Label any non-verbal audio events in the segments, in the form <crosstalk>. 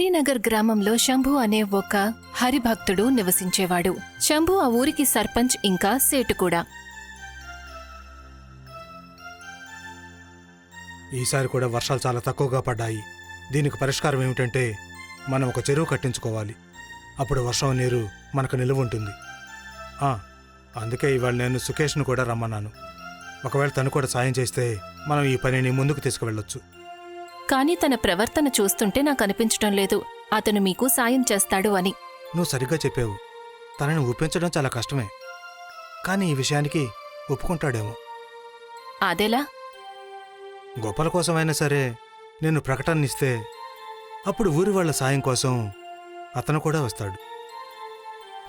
హరినగర్ గ్రామంలో శంభు అనే ఒక హరిభక్తుడు నివసించేవాడు. శంభు ఆ ఊరికి సర్పంచ్ ఇంకా సేటు కూడా. ఈసారి కూడా వర్షాలు చాలా తక్కువగా పడ్డాయి. దీనికి పరిష్కారం ఏమిటంటే మనం ఒక చెరువు కట్టించుకోవాలి. అప్పుడు వర్షం నీరు మనకు నిలువ ఉంటుంది. ఆ, అందుకే ఇవాళ నేను సుకేష్ను కూడా రమ్మన్నాను. ఒకవేళ తను కూడా సాయం చేస్తే మనం ఈ పనిని ముందుకు తీసుకువెళ్ళొచ్చు. కాని తన ప్రవర్తన చూస్తుంటే నాకు అనిపించటం లేదు. అతను మీకు సాయం చేస్తాడు అని. నువ్వు సరిగ్గా చెప్పావు. తనని ఒప్పించడం చాలా కష్టమే. కానీ ఈ విషయానికి ఒప్పుకుంటాడేమో. అదెలా? గొప్పల కోసమైనా సరే నేను ప్రకటన ఇస్తే అప్పుడు ఊరి వాళ్ళ సాయం కోసం అతను కూడా వస్తాడు.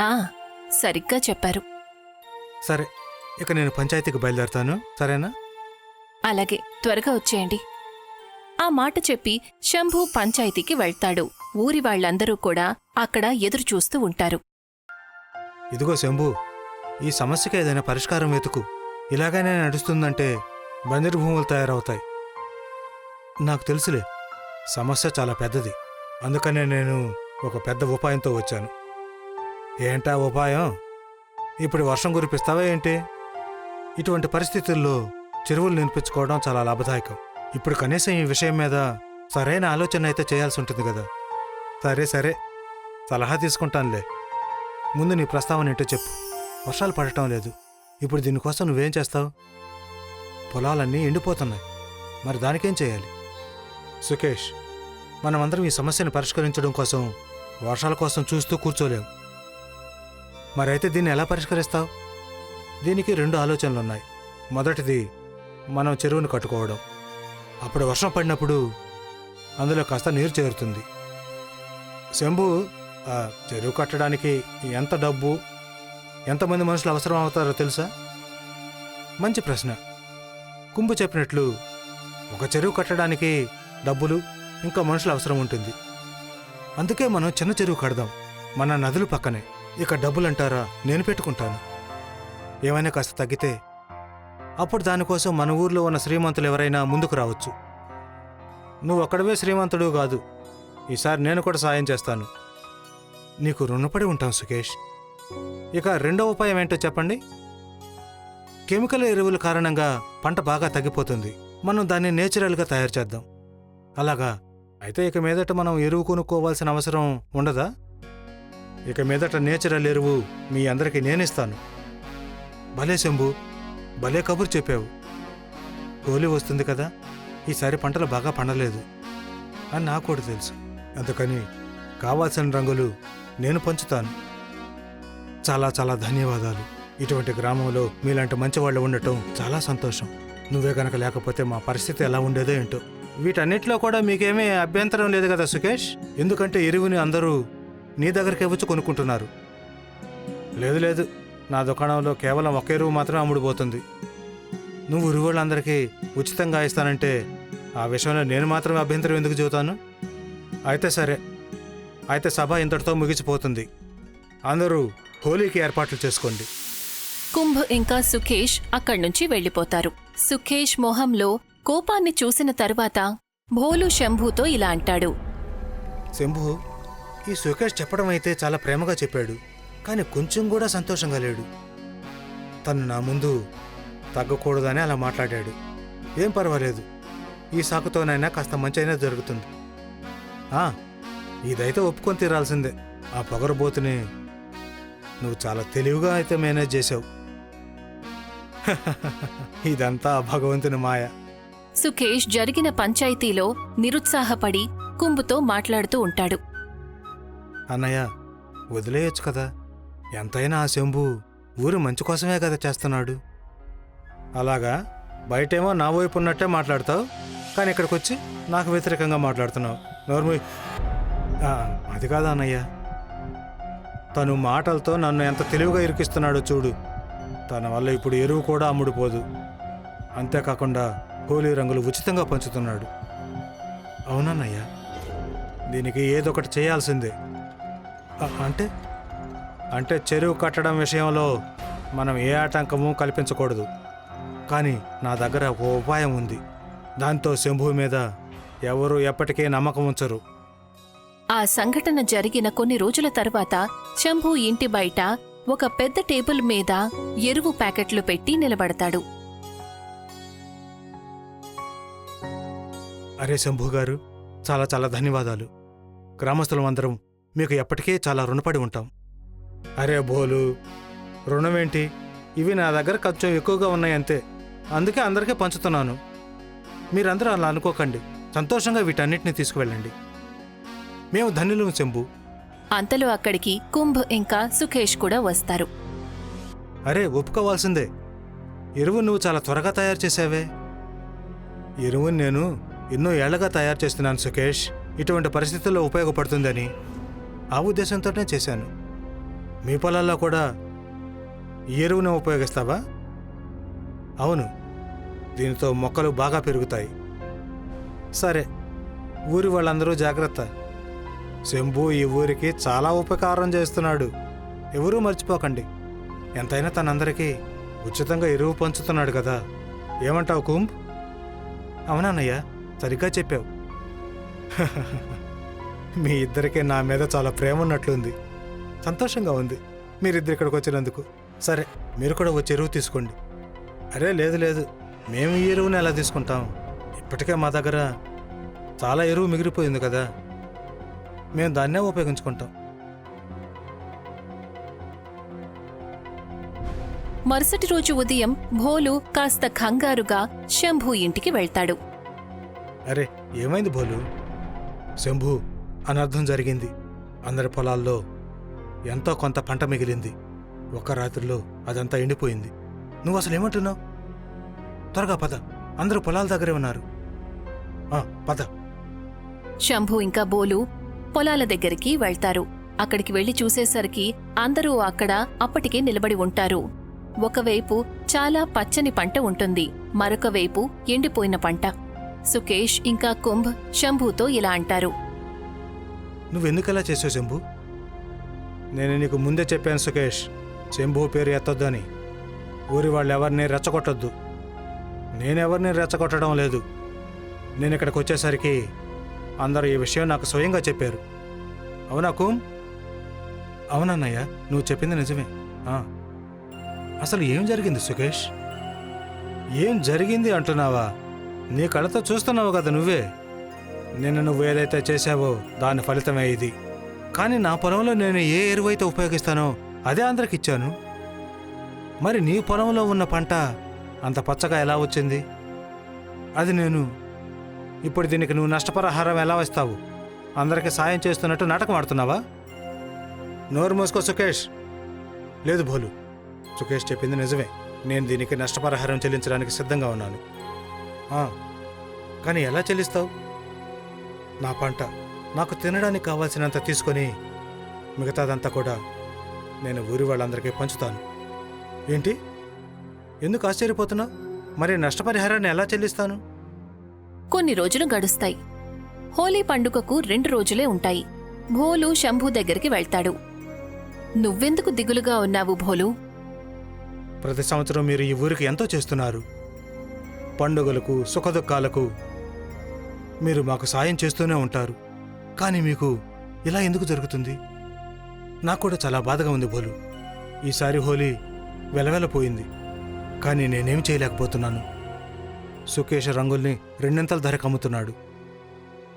ఆ సరిగ్గా చెప్పారు. సరే ఇక నేను పంచాయతీకి బయలుదేరతాను. సరేనా? అలాగే త్వరగా వచ్చేయండి. ఆ మాట చెప్పి శంభు పంచాయతీకి వెళ్తాడు. ఊరి వాళ్ళందరూ కూడా అక్కడ ఎదురు చూస్తూ ఉంటారు. ఇదిగో శంభు ఈ సమస్యకి ఏదైనా పరిష్కారం వెతుకు. ఇలాగైనా నడుస్తుందంటే బంజరు భూములు తయారవుతాయి. నాకు తెలుసులే సమస్య చాలా పెద్దది. అందుకనే నేను ఒక పెద్ద ఉపాయంతో వచ్చాను. ఏంటా ఉపాయం? ఇప్పుడు వర్షం కురిపిస్తావా ఏంటి? ఇటువంటి పరిస్థితుల్లో చెరువులు నిర్పించుకోవడం చాలా లాభదాయకం. ఇప్పుడు కనీసం ఈ విషయం మీద సరైన ఆలోచన అయితే చేయాల్సి ఉంటుంది కదా. సరే సరే. సలహా తీసుకుంటానులే. ముందు నీ ప్రస్తావన ఏంటో చెప్పు. వర్షాలు పడటం లేదు. ఇప్పుడు దీనికోసం నువ్వేం చేస్తావు? పొలాలన్నీ ఎండిపోతున్నాయి. మరి దానికేం చేయాలి? సుకేష్ మనమందరం ఈ సమస్యను పరిష్కరించడం కోసం వర్షాల కోసం చూస్తూ కూర్చోలేం. మరైతే దీన్ని ఎలా పరిష్కరిస్తావు? దీనికి రెండు ఆలోచనలున్నాయి. మొదటిది మనం చెరువును కట్టుకోవడం. అప్పుడు వర్షం పడినప్పుడు అందులో కాస్త నీరు చేరుతుంది. శంభు ఆ చెరువు కట్టడానికి ఎంత డబ్బు ఎంతమంది మనుషులు అవసరం అవుతారో తెలుసా? మంచి ప్రశ్న. కుంభు చెప్పినట్లు ఒక చెరువు కట్టడానికి డబ్బులు ఇంకా మనుషులు అవసరం ఉంటుంది. అందుకే మనం చిన్న చెరువు కడదాం. మన నదులు పక్కనే. ఇక డబ్బులంటారా? నేను పెట్టుకుంటాను. ఏమైనా కాస్త తగ్గితే అప్పుడు దానికోసం మన ఊర్లో ఉన్న శ్రీమంతులు ఎవరైనా ముందుకు రావచ్చు. నువ్వు ఒక్కడవే శ్రీమంతుడు కాదు. ఈసారి నేను కూడా సాయం చేస్తాను. నీకు రుణపడి ఉంటాం సుకేష్. ఇక రెండో ఉపాయం ఏంటో చెప్పండి? కెమికల్ ఎరువుల కారణంగా పంట బాగా తగ్గిపోతుంది. మనం దాన్ని నేచురల్గా తయారు చేద్దాం. అలాగా? అయితే ఇక మీదట మనం ఎరువు కొనుక్కోవాల్సిన అవసరం ఉండదా? ఇక మీదట నేచురల్ ఎరువు మీ అందరికీ నేనిస్తాను. భలే శంభు! భలే కబురు చెప్పావు. హోలీ వస్తుంది కదా ఈసారి పంటలు బాగా పండలేదు అని నాకు కూడా తెలుసు. అందుకని కావాల్సిన రంగులు నేను పంచుతాను. చాలా చాలా ధన్యవాదాలు. ఇటువంటి గ్రామంలో మీలాంటి మంచి వాళ్ళు ఉండటం చాలా సంతోషం. నువ్వే కనుక లేకపోతే మా పరిస్థితి ఎలా ఉండేదో ఏంటో. వీటన్నిటిలో కూడా మీకేమీ అభ్యంతరం లేదు కదా సుకేష్? ఎందుకంటే ఎరువుని అందరూ నీ దగ్గరికి వచ్చి కొనుక్కుంటున్నారు. లేదు లేదు. నా దుకాణంలో కేవలం ఒక ఎరువు మాత్రమే అమ్ముడుపోతుంది. నువ్వు ఉరువులందరికీ ఉచితంగా ఇస్తానంటే ఆ విషయంలో నేను మాత్రమే అభ్యంతరం ఎందుకు చెబుతాను? అయితే సరే. అయితే సభ ఇంతటితో ముగిసిపోతుంది. అందరూ హోలీకి ఏర్పాట్లు చేసుకోండి. కుంభ్ ఇంకా సుఖేష్ అక్కడ్నుంచి వెళ్ళిపోతారు. సుఖేష్ మొహంలో కోపాన్ని చూసిన తరువాత భోలు శంభుతో ఇలా అంటాడు. శంభు ఈ సుకేష్ చెప్పడం అయితే చాలా ప్రేమగా చెప్పాడు. కానీ కొంచెం కూడా సంతోషంగా లేడు. తను నా ముందు తగ్గకూడదని అలా మాట్లాడాడు. ఏం పర్వాలేదు. ఈ సాకుతోనైనా కాస్త మంచైనా జరుగుతుంది. ఆ, ఇదైతే ఒప్పుకొని తీరాల్సిందే. ఆ పొగరబోతుని నువ్వు చాలా తెలివిగా అయితే మేనేజ్ చేసావు <laughs> ఇదంతా భగవంతుని మాయ. సుఖేష్ జరిగిన పంచాయతీలో నిరుత్సాహపడి కుంభుతో మాట్లాడుతూ ఉంటాడు. అన్నయ్య వదిలేయొచ్చు కదా? ఎంతైనా ఆ శంభు ఊరి మంచి కోసమే కదా చేస్తున్నాడు. అలాగా? బయటేమో నా వైపు ఉన్నట్టే మాట్లాడతావు. కానీ ఇక్కడికి వచ్చి నాకు వ్యతిరేకంగా మాట్లాడుతున్నావు. నోర్మూ అది కాదా అన్నయ్య. తను మాటలతో నన్ను ఎంత తెలివిగా ఇరికిస్తున్నాడో చూడు. తన వల్ల ఇప్పుడు ఎరువు కూడా అమ్ముడుపోదు. అంతేకాకుండా హోలీ రంగులు ఉచితంగా పంచుతున్నాడు. అవునన్నయ్య. దీనికి ఏదొకటి చేయాల్సిందే. అంటే? అంటే చెరువు కట్టడం విషయంలో మనం ఏ ఆటంకము కల్పించకూడదు. కానీ నా దగ్గర ఒక ఉపాయం ఉంది. దాంతో శంభు మీద ఎవరు ఎప్పటికీ నమ్మకం ఉంచరు. ఆ సంఘటన జరిగిన కొన్ని రోజుల తరువాత శంభు ఇంటి బయట ఒక పెద్ద టేబుల్ మీద ఎరువు ప్యాకెట్లు పెట్టి నిలబడతాడు. అరే శంభు గారు చాలా చాలా ధన్యవాదాలు. గ్రామస్తులం అందరం మీకు ఎప్పటికీ చాలా రుణపడి ఉంటాం. అరే బోలు రుణమేంటి? ఇవి నా దగ్గర కొంచెం ఎక్కువగా ఉన్నాయి అంతే. అందుకే అందరికీ పంచుతున్నాను. మీరందరూ అలా అనుకోకండి. సంతోషంగా వీటన్నిటిని తీసుకువెళ్ళండి. మేము ధన్యులు శంభు. అంతలో అక్కడికి కుంభ్ ఇంకా సుఖేష్ కూడా వస్తారు. అరే ఒప్పుకోవాల్సిందే. ఎరువు నువ్వు చాలా త్వరగా తయారు చేసావే. ఎరువుని నేను ఎన్నో ఏళ్ళగా తయారు చేస్తున్నాను సుకేష్ ఇటువంటి పరిస్థితుల్లో ఉపయోగపడుతుందని ఆ ఉద్దేశంతోనే చేశాను. మీ పొలాల్లో కూడా ఈ ఎరువును ఉపయోగిస్తావా? అవును. దీనితో మొక్కలు బాగా పెరుగుతాయి. సరే ఊరి వాళ్ళందరూ జాగ్రత్త. శంభు ఈ ఊరికి చాలా ఉపకారం చేస్తున్నాడు. ఎవరూ మర్చిపోకండి. ఎంతైనా తనందరికీ ఉచితంగా ఎరువు పంచుతున్నాడు కదా. ఏమంటావు కుంభ్? అవునానయ్య సరిగ్గా చెప్పావు. <laughs> మీ ఇద్దరికీ నా మీద చాలా ప్రేమ ఉన్నట్లుంది. సంతోషంగా ఉంది. మీరిద్దరు ఇక్కడికి వచ్చినందుకు. సరే మీరు కూడా వచ్చి ఎరువు తీసుకోండి. అరే లేదు లేదు. మేము ఈ ఎరువుని ఎలా తీసుకుంటాం? ఇప్పటికే మా దగ్గర చాలా ఎరువు మిగిలిపోయింది కదా. మేము దాన్నే ఉపయోగించుకుంటాం. మరుసటి రోజు ఉదయం భోలు కాస్త కంగారుగా శంభు ఇంటికి వెళ్తాడు. అరే ఏమైంది భోలు? శంభు అనర్థం జరిగింది. అందరి పొలాల్లో ఎంతో కొంత పంట మిగిలింది. ఒక్క రాత్రిలో అదంతా ఎండిపోయింది. నువ్వు అసలు ఏమంటున్నావు? త్వరగా పద. అందరూ పొలాల దగ్గరే ఉన్నారు. ఆ, పద. శంభు ఇంకా బోలు పొలాల దగ్గరికి వెళ్తారు. అక్కడికి వెళ్ళి చూసేసరికి అందరూ అక్కడ అప్పటికే నిలబడి ఉంటారు. ఒకవైపు చాలా పచ్చని పంట ఉంటుంది. మరొక వైపు ఎండిపోయిన పంట. సుకేష్ ఇంకా కుంభ్ శంభుతో ఇలా అంటారు. నువ్వెందుకలా చేసావు శంభు? నేను నీకు ముందే చెప్పాను సుకేష్. చెంబు పేరు ఎత్తొద్దని. ఊరి వాళ్ళు ఎవరిని రెచ్చగొట్టొద్దు. నేనెవరిని రెచ్చగొట్టడం లేదు. నేను ఇక్కడికి వచ్చేసరికి అందరూ ఈ విషయం నాకు స్వయంగా చెప్పారు. అవునా కూమ్ అవునన్నయ్య నువ్వు చెప్పింది నిజమే. అసలు ఏం జరిగింది సుకేష్? ఏం జరిగింది అంటున్నావా? నీ కళ్ళతో చూస్తున్నావు కదా నువ్వే. నిన్న నువ్వు ఏదైతే చేశావో దాని ఫలితమే ఇది. కానీ నా పొలంలో నేను ఏ ఎరువైతే ఉపయోగిస్తానో అదే అందరికి ఇచ్చాను. మరి నీ పొలంలో ఉన్న పంట అంత పచ్చగా ఎలా వచ్చింది? అది నేను ఇప్పుడు దీనికి నువ్వు నష్టపరిహారం ఎలా ఇస్తావు అందరికీ సాయం చేస్తున్నట్టు నాటకం ఆడుతున్నావా? నోరు మోసుకో సుకేష్. లేదు భోలు సుకేష్ చెప్పింది నిజమే. నేను దీనికి నష్టపరిహారం చెల్లించడానికి సిద్ధంగా ఉన్నాను. కానీ ఎలా చెల్లిస్తావు? నా పంట నాకు తినడానికి కావాల్సినంత తీసుకొని మిగతాదంతా కూడా నేను ఊరి వాళ్ళందరికీ పంచుతాను. ఏంటి? ఎందుకు ఆశ్చర్యపోతున్నావు మరి నష్టపరిహారాన్ని ఎలా చెల్లిస్తాను? కొన్ని రోజులు గడుస్తాయి. హోలీ పండుగకు రెండు రోజులే ఉంటాయి. భోలు శంభు దగ్గరికి వెళ్తాడు. నువ్వెందుకు దిగులుగా ఉన్నావు భోలు? ప్రతి సంవత్సరం మీరు ఈ ఊరికి ఎంతో చేస్తున్నారు. పండుగలకు సుఖదుఖాలకు మీరు మాకు సాయం చేస్తూనే ఉంటారు. కానీ మీకు ఇలా ఎందుకు జరుగుతుంది? నాకు కూడా చాలా బాధగా ఉంది బోలు. ఈసారి హోలీ వెలవెలపోయింది. కానీ నేనేం చేయలేకపోతున్నాను. సుకేష్ రంగుల్ని రెండింతల ధరకు అమ్ముతున్నాడు.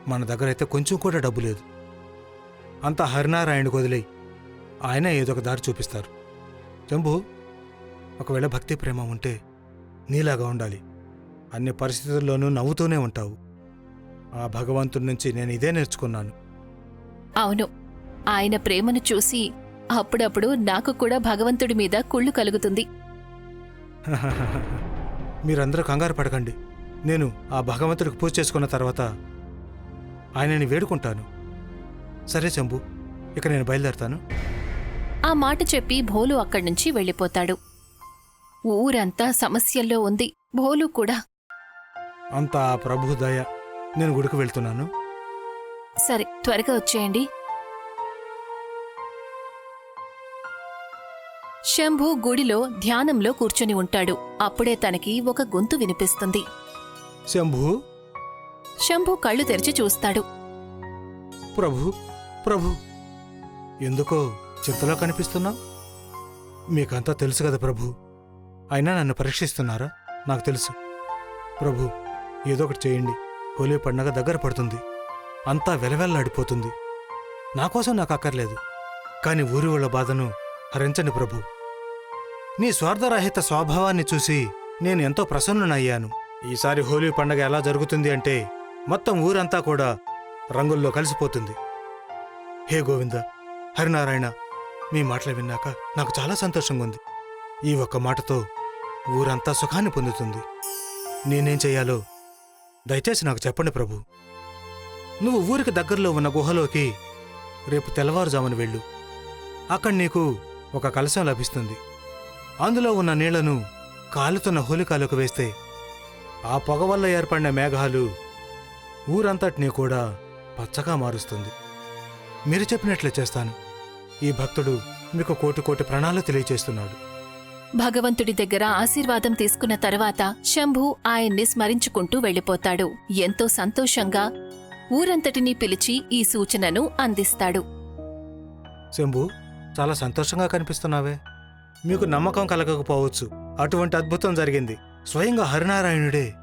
మన దగ్గర అయితే కొంచెం కూడా డబ్బు లేదు. అంతా హరినారాయణకు వదిలే ఆయన ఏదో ఒక దారి చూపిస్తారు. జంబు ఒకవేళ భక్తి ప్రేమ ఉంటే నీలాగా ఉండాలి. అన్ని పరిస్థితుల్లోనూ నవ్వుతూనే ఉంటావు. ఆ భగవంతుడి నుంచి నేను ఇదే నేర్చుకున్నాను. అవును. ఆయన ప్రేమను చూసి అప్పుడప్పుడు నాకు కూడా భగవంతుడి మీద కుళ్ళు కలుగుతుంది. <laughs> మీరందరూ కంగారు పడకండి. నేను ఆ భగవంతుడికి పూజ చేసుకున్న తర్వాత ఆయనని వేడుకుంటాను. సరే శంభు ఇక నేను బయలుదేరతాను. ఆ మాట చెప్పి భోలు అక్కడ్నుంచి వెళ్ళిపోతాడు. ఊరంతా సమస్యల్లో ఉంది. భోలు కూడా. అంతా ఆ ప్రభు దయ. నేను గుడికి వెళ్తున్నాను. సరే త్వరగా వచ్చేయండి. శంభు గుడిలో ధ్యానంలో కూర్చొని ఉంటాడు. అప్పుడే తనకి ఒక గొంతు వినిపిస్తుంది. శంభు? శంభు కళ్ళు తెరిచి చూస్తాడు. ప్రభు ప్రభు ఎందుకో చింతలో కనిపిస్తున్నావు మీకంతా తెలుసు కదా ప్రభు. అయినా నన్ను పరీక్షిస్తున్నారా? నాకు తెలుసు. ప్రభు ఏదో ఒకటి చేయండి. హోలీ పండగ దగ్గర పడుతుంది. అంతా వెలవెల్లాడిపోతుంది నా కోసం నాకు అక్కర్లేదు. కాని ఊరి వాళ్ళ బాధను హరించండి ప్రభు. నీ స్వార్థరహిత స్వభావాన్ని చూసి నేను ఎంతో ప్రసన్నునయ్యాను. ఈసారి హోలీ పండగ ఎలా జరుగుతుంది అంటే మొత్తం ఊరంతా కూడా రంగుల్లో కలిసిపోతుంది. హే గోవింద హరినారాయణ మీ మాటలు విన్నాక నాకు చాలా సంతోషంగా ఉంది ఈ ఒక్క మాటతో ఊరంతా సుఖాన్ని పొందుతుంది. నేనేం చెయ్యాలో దయచేసి నాకు చెప్పండి ప్రభు. నువ్వు ఊరికి దగ్గరలో ఉన్న గుహలోకి రేపు తెల్లవారుజామున వెళ్ళు. అక్కడ నీకు ఒక కలశం లభిస్తుంది. అందులో ఉన్న నీళ్ళను కాలుతున్న హోలికాలకు వేస్తే ఆ పొగ వల్ల ఏర్పడిన మేఘాలు ఊరంతటినీ కూడా పచ్చగా మారుస్తుంది. మీరు చెప్పినట్లే చేస్తాను. ఈ భక్తుడు మీకు కోటి కోటి ప్రణాళిక తెలియచేస్తున్నాడు. భగవంతుడి దగ్గర ఆశీర్వాదం తీసుకున్న తర్వాత శంభు ఆయన్ని స్మరించుకుంటూ వెళ్ళిపోతాడు. ఎంతో సంతోషంగా ఊరంతటినీ పిలిచి ఈ సూచనను అందిస్తాడు. శంభు చాలా సంతోషంగా కనిపిస్తున్నావే. మీకు నమ్మకం కలగకపోవచ్చు. అటువంటి అద్భుతం జరిగింది. స్వయంగా హరినారాయణుడే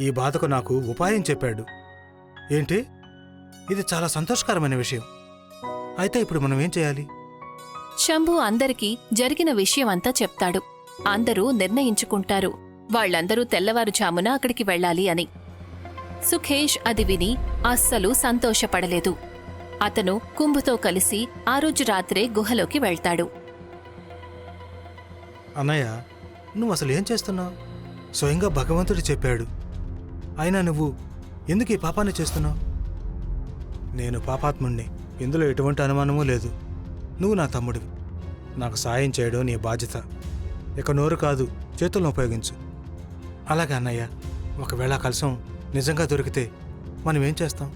ఈ బాధకు నాకు ఉపాయం చెప్పాడు. ఏంటి? ఇది చాలా సంతోషకరమైన విషయం. అయితే ఇప్పుడు మనం ఏం చేయాలి? శంభు అందరికీ జరిగిన విషయమంతా చెప్తాడు. అందరూ నిర్ణయించుకుంటారు. వాళ్ళందరూ తెల్లవారుజామున అక్కడికి వెళ్ళాలి అని. సుఖేష్ అది విని అస్సలు సంతోషపడలేదు. అతను కుంభుతో కలిసి ఆ రోజు రాత్రే గుహలోకి వెళ్తాడు. అన్నయ్య నువ్వు అసలు ఏం చేస్తున్నావు? స్వయంగా భగవంతుడు చెప్పాడు. అయినా నువ్వు ఎందుకు ఈ పాపాన్ని చేస్తున్నావు? నేను పాపాత్ముణ్ణి. ఇందులో ఎటువంటి అనుమానమూ లేదు. నువ్వు నా తమ్ముడివి. నాకు సాయం చేయడం నీ బాధ్యత. ఇక నోరు కాదు చేతులను ఉపయోగించు. అలాగే అన్నయ్య ఒకవేళ కలసం కలశం నిజంగా దొరికితే మనం ఏం చేస్తాం?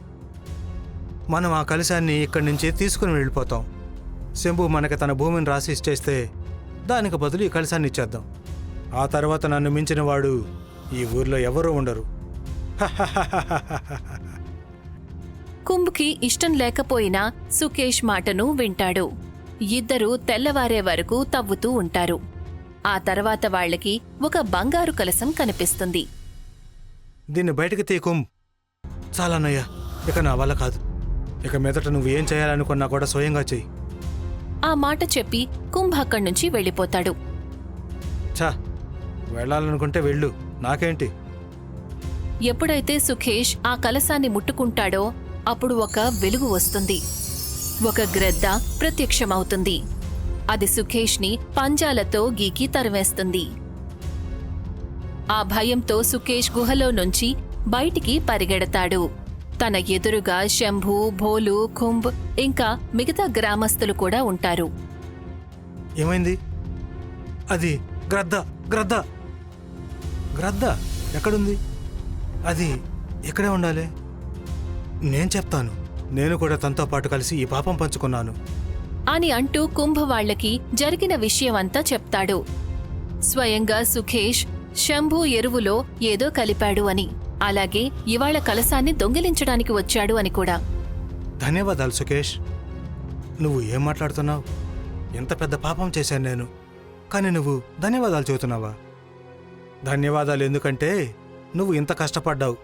మనం ఆ కలశాన్ని ఇక్కడి నుంచి తీసుకుని వెళ్ళిపోతాం. శంభు మనకి తన భూమిని రాసి ఇచ్చేస్తే దానికి బదులు ఈ కలశాన్ని ఇచ్చేద్దాం. ఆ తర్వాత నన్ను మించిన వాడు ఈ ఊర్లో ఎవరూ ఉండరు. కుంభ్కి ఇష్టం లేకపోయినా సుకేష్ మాటను వింటాడు. ఇద్దరూ తెల్లవారే వరకు తవ్వుతూ ఉంటారు. ఆ తర్వాత వాళ్ళకి ఒక బంగారు కలసం కనిపిస్తుంది. దీన్ని బయటకు తీకుం చాలన్నయ్య ఇక నా వల్ల కాదు. ఇక మీదట నువ్వు ఏం చేయాలనుకున్నా కూడా స్వయంగా చెయ్యి. ఆ మాట చెప్పి కుంభ్ అక్కడి నుంచి వెళ్ళిపోతాడు. ఛా వెళ్ళాలనుకుంటే వెళ్ళు. నాకేంటి? ఎప్పుడైతే సుఖేష్ ఆ కలసాన్ని ముట్టుకుంటాడో అప్పుడు ఒక వెలుగు వస్తుంది. ఒక గ్రద్ద ప్రత్యక్షమవుతుంది. అది సుఖేష్ని పంజాలతో గీకి తరివేస్తుంది ఆ భయంతో సుఖేష్ గుహలో నుంచి బయటికి పరిగెడతాడు. తన ఎదురుగా శంభు భోలు కుంభ్ ఇంకా మిగతా గ్రామస్తులు కూడా ఉంటారు. ఏమైంది? అది గ్రద్ద గ్రద్ద. గ్రద్ద ఎక్కడుంది? అది ఇక్కడే ఉండాలి. నేను చెప్తాను. నేను కూడా తనతో పాటు కలిసి ఈ పాపం పంచుకున్నాను. అని అంటూ కుంభ వాళ్ళకి జరిగిన విషయమంతా చెప్తాడు. స్వయంగా సుఖేష్ శంభు ఎరువులో ఏదో కలిపాడు అని అలాగే ఇవాళ కలసాన్ని దొంగిలించడానికి వచ్చాడు అని కూడా. ధన్యవాదాలు సుకేష్ నువ్వు ఏం మాట్లాడుతున్నావు? ఎంత పెద్ద పాపం చేశాను నేను. కానీ నువ్వు ధన్యవాదాలు చెబుతున్నావా? ధన్యవాదాలు ఎందుకంటే నువ్వు ఇంత కష్టపడ్డావు.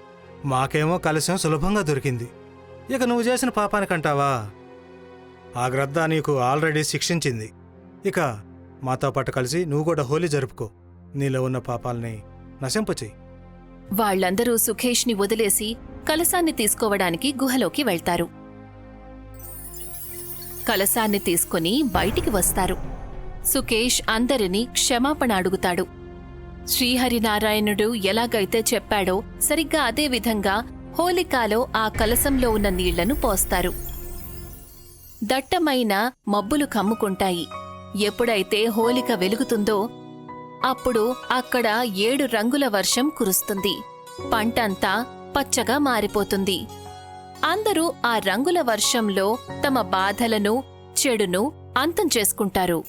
మాకేమో కలశం సులభంగా దొరికింది. ఇక నువ్వు చేసిన పాపానికంటావా ఆ గ్రద్ద నీకు ఆల్రెడీ శిక్షించింది. ఇక మాతో పాటు కలిసి నువ్వు కూడా హోలీ జరుపుకో. నీలో ఉన్న పాపాలని నశింపచేయి వాళ్ళందరూ సుఖేష్ని వదిలేసి కలసాన్ని తీసుకోవడానికి గుహలోకి వెళ్తారు. కలసాన్ని తీసుకుని బయటికి వస్తారు. సుకేష్ అందరినీ క్షమాపణ అడుగుతాడు. శ్రీహరినారాయణుడు ఎలాగైతే చెప్పాడో సరిగ్గా అదే విధంగా హోలికాలో ఆ కలసంలో ఉన్న నీళ్ళను పోస్తారు. దట్టమైన మబ్బులు కమ్ముకుంటాయి. ఎప్పుడైతే హోలిక వెలుగుతుందో అప్పుడు అక్కడ ఏడు రంగుల వర్షం కురుస్తుంది. పంటంతా పచ్చగా మారిపోతుంది. అందరూ ఆ రంగుల వర్షంలో తమ బాధలను చెడును అంతం చేసుకుంటారు.